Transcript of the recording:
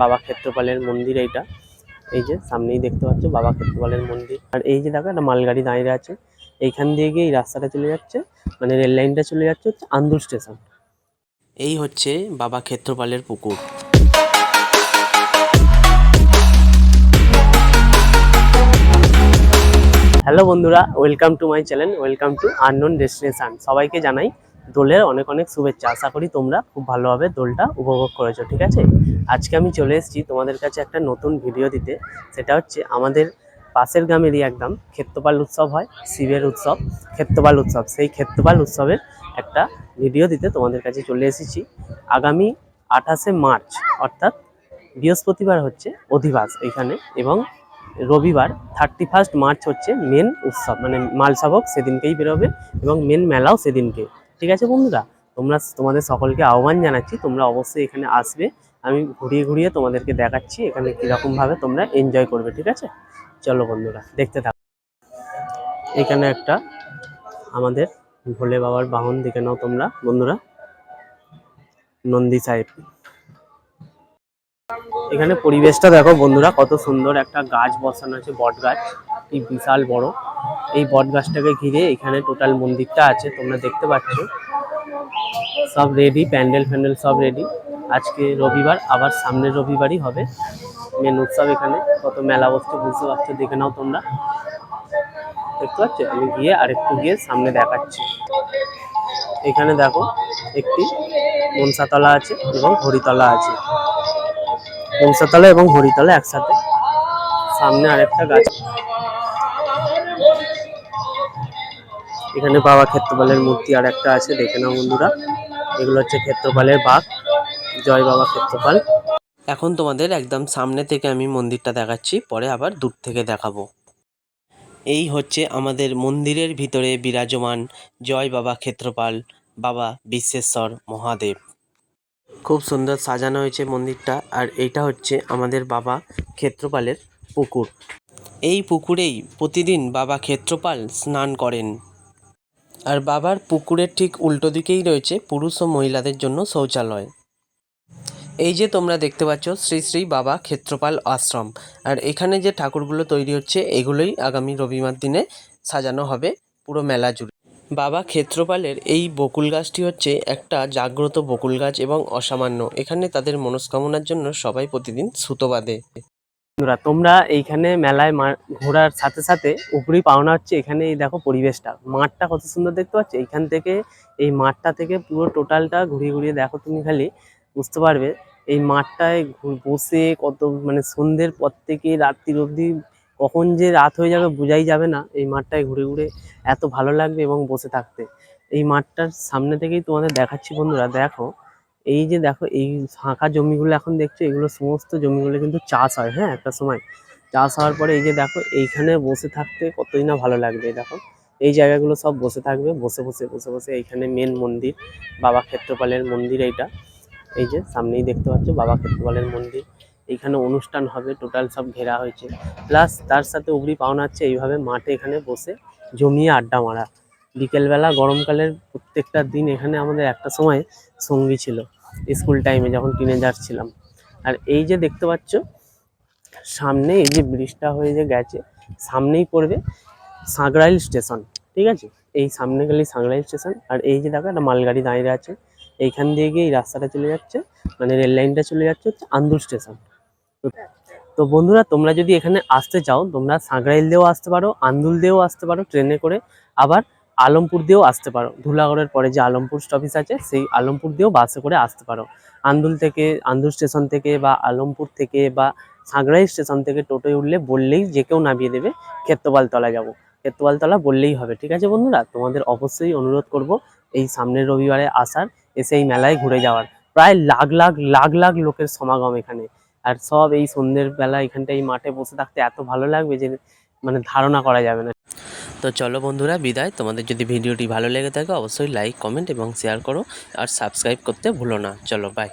বাবা ক্ষেত্রপালের মন্দির এইটা। এই যে সামনেই দেখতে পাচ্ছ বাবা ক্ষেত্রপালের মন্দির। আর এই যে দেখো একটা মালগাড়ি দাঁড়িয়ে আছে। এইখান দিয়ে গিয়ে এই রাস্তাটা চলে যাচ্ছে। মানে রেল লাইনটা চলে যাচ্ছে হচ্ছে আন্দুল স্টেশন। এই হচ্ছে বাবা ক্ষেত্রপালের পুকুর। হ্যালো বন্ধুরা, welcome to my channel, welcome to unknown destination. সবাইকে জানাই দোলের অনেক অনেক শুভেচ্ছা। আশা করি তোমরা খুব ভালোভাবে দোলটা উপভোগ করেছ, ঠিক আছে? আজকে আমি চলে এসেছি তোমাদের কাছে একটা নতুন ভিডিও দিতে। সেটা হচ্ছে আমাদের পাশের গ্রামেরই একদম ক্ষেত্রপাল উৎসব হয়, শিবের উৎসব, ক্ষেত্রপাল উৎসব। সেই ক্ষেত্রপাল উৎসবের একটা ভিডিও দিতে তোমাদের কাছে চলে এসেছি। আগামী আঠাশে মার্চ, অর্থাৎ বৃহস্পতিবার হচ্ছে অধিবাস এখানে এবং রবিবার থার্টি ফার্স্ট মার্চ হচ্ছে মেন উৎসব মানে মালসাবক সেদিনকেই বেরোবে এবং মেন মেলাও সেদিনকে। ঠিক আছে বন্ধুরা? তোমরা তোমাদের সকলকে আহ্বান জানাচ্ছি, তোমরা অবশ্যই এখানে আসবে। আমি ঘুরিয়ে ঘুরিয়ে তোমাদেরকে দেখাচ্ছি এখানে কীরকমভাবে তোমরা এনজয় করবে, ঠিক আছে? চলো বন্ধুরা, দেখতে থাকো। এখানে একটা আমাদের ভোলে বাবার বাহন দেখে নাও তোমরা, বন্ধুরা। নন্দী সাহেব। এখানে পরিবেশটা দেখো বন্ধুরা, কত সুন্দর একটা গাছ বসানো আছে বট গাছ কি বিশাল বড়। এই বট গাছটাকে ঘিরে এখানে টোটাল মন্দিরটা আছে, তোমরা দেখতে পাচ্ছ। সব রেডি প্যান্ডেল ফ্যান্ডেল সব রেডি আজকে রবিবার, আবার সামনের রবিবারই হবে। মেন উৎসব এখানে, কত মেলা বস্তু বুঝতে পারছ? দেখে নাও তোমরা। দেখতে পাচ্ছ? আমি গিয়ে আরেকটু গিয়ে সামনে দেখাচ্ছি। এখানে দেখো, একটি মনসাতলা আছে এবং হরিতলা আছে। মনসাতলা এবং হরিতলা একসাথে। সামনে আরেকটা গাছ। এখানে বাবা ক্ষেত্রপালের মূর্তি আর একটা আছে, দেখে নাও বন্ধুরা। এগুলো হচ্ছে ক্ষেত্রপালের বাঘ। জয় বাবা ক্ষেত্রপাল। এখন তোমাদের একদম সামনে থেকে আমি মন্দিরটা দেখাচ্ছি, পরে আবার দূর থেকে দেখাবো। এই হচ্ছে আমাদের মন্দিরের ভিতরে বিরাজমান জয় বাবা ক্ষেত্রপাল, বাবা বিশ্বেশ্বর মহাদেব। খুব সুন্দর সাজানো হয়েছে মন্দিরটা আর এইটা হচ্ছে আমাদের বাবা ক্ষেত্রপালের পুকুর। এই পুকুরেই প্রতিদিন বাবা ক্ষেত্রপাল স্নান করেন। আর বাবার পুকুরের ঠিক উল্টো দিকেই রয়েছে পুরুষ ও মহিলাদের জন্য শৌচালয়। এই যে তোমরা দেখতে পাচ্ছ শ্রী শ্রী বাবা ক্ষেত্রপাল আশ্রম। আর এখানে যে ঠাকুরগুলো তৈরি হচ্ছে, এগুলোই আগামী রবিবার দিনে সাজানো হবে পুরো মেলা জুড়ে। বাবা ক্ষেত্রপালের এই বকুল গাছটি হচ্ছে একটা জাগ্রত বকুল গাছ এবং অসামান্য। এখানে তাদের মনস্কামনার জন্য সবাই প্রতিদিন সুতো বাঁধে। তোমরা এইখানে মেলায় ঘোরার সাথে সাথে উপরেই পাওনা হচ্ছে এখানে এই দেখো পরিবেশটা। মাঠটা কত সুন্দর দেখতে পাচ্ছ? এইখান থেকে এই মাঠটা থেকে পুরো টোটালটা ঘুরিয়ে ঘুরিয়ে দেখো তুমি খালি, বুঝতে পারবে? এই মাঠটায় বসে কত মানে সন্ধ্যের পর থেকে রাত্রির অবধি কখন যে রাত হয়ে যাবে বোঝাই যাবে না। এই মাঠটায় ঘুরে ঘুরে এত ভালো লাগবে এবং বসে থাকতে। এই মাঠটার সামনে থেকেই তোমাদের দেখাচ্ছি বন্ধুরা, দেখো। এই যে দেখো, এই ফাঁকা জমিগুলো এখন দেখছ, এগুলো সমস্ত জমিগুলো কিন্তু চাষ হয় হ্যাঁ একটা সময়। চাষ হওয়ার পরে এই যে দেখো, এইখানে বসে থাকতে কতই না ভালো লাগবে, দেখো। এই জায়গাগুলো সব বসে থাকবে, বসে বসে বসে বসে এইখানে মেন মন্দির, বাবা ক্ষেত্রপালের মন্দির এইটা। এই যে সামনেই দেখতে পাচ্ছ, বাবা ক্ষেত্রপালের মন্দির। এইখানে অনুষ্ঠান হবে টোটাল সব ঘেরা হয়েছে। প্লাস তার সাথে উগরি পাওনা হচ্ছে এইভাবে মাঠে এখানে বসে জমিয়ে আড্ডা মারা। বিকেলবেলা গরমকালের প্রত্যেকটা দিন এখানে আমাদের একটা সময় সঙ্গী ছিল, স্কুল টাইমে যখন টিনেজার ছিলাম। আর এই যে দেখতে পাচ্ছ, সামনে এই যে ব্রিজটা হয়ে যে গেছে, সামনেই পড়বে সাঁকরাইল স্টেশন, ঠিক আছে? এই সামনে গেলেই সাঁকরাইল স্টেশন, আর এই যে দেখো একটা মালগাড়ি দাঁড়িয়ে আছে। এইখান দিয়ে গিয়ে এই রাস্তাটা চলে যাচ্ছে মানে রেল লাইনটা চলে যাচ্ছে হচ্ছে আন্দুল স্টেশন। তো বন্ধুরা, তোমরা যদি এখানে আসতে চাও, তোমরা সাঁকরাইল দিয়েও আসতে পারো আন্দুল দিয়েও আসতে পারো ট্রেনে করে, আবার আলমপুর দিয়েও আসতে পারো। ধুলাগড়ের পরে যে আলমপুর স্টপেজ আছে, সেই আলমপুর দিয়েও বাসে করে আসতে পারো। আন্দুল থেকে, আন্দুল স্টেশন থেকে বা আলমপুর থেকে বা সাঁকরাইল স্টেশন থেকে টোটোয় উঠলে বললেই যে কেউ নামিয়ে দেবে ক্ষেত্রপালতলা যাব। ক্ষেত্রপালতলা বললেই হবে, ঠিক আছে বন্ধুরা? তোমাদের অবশ্যই অনুরোধ করব এই সামনের রবিবারে আসার, এসে এই মেলায় ঘুরে যাওয়ার। প্রায় লাখ লাখ লাখ লাখ লোকের সমাগম এখানে। আর সব এই সন্ধ্যের বেলা এখানটা এই মাঠে বসে থাকতে এত ভালো লাগবে যে মানে ধারণা করা যাবে না। তো চলো বন্ধুরা, বিদায়। তোমাদের যদি ভিডিওটি ভালো লেগে থাকে, অবশ্যই লাইক কমেন্ট এবং শেয়ার করো। আর সাবস্ক্রাইব করতে ভুলো না। চলো বাই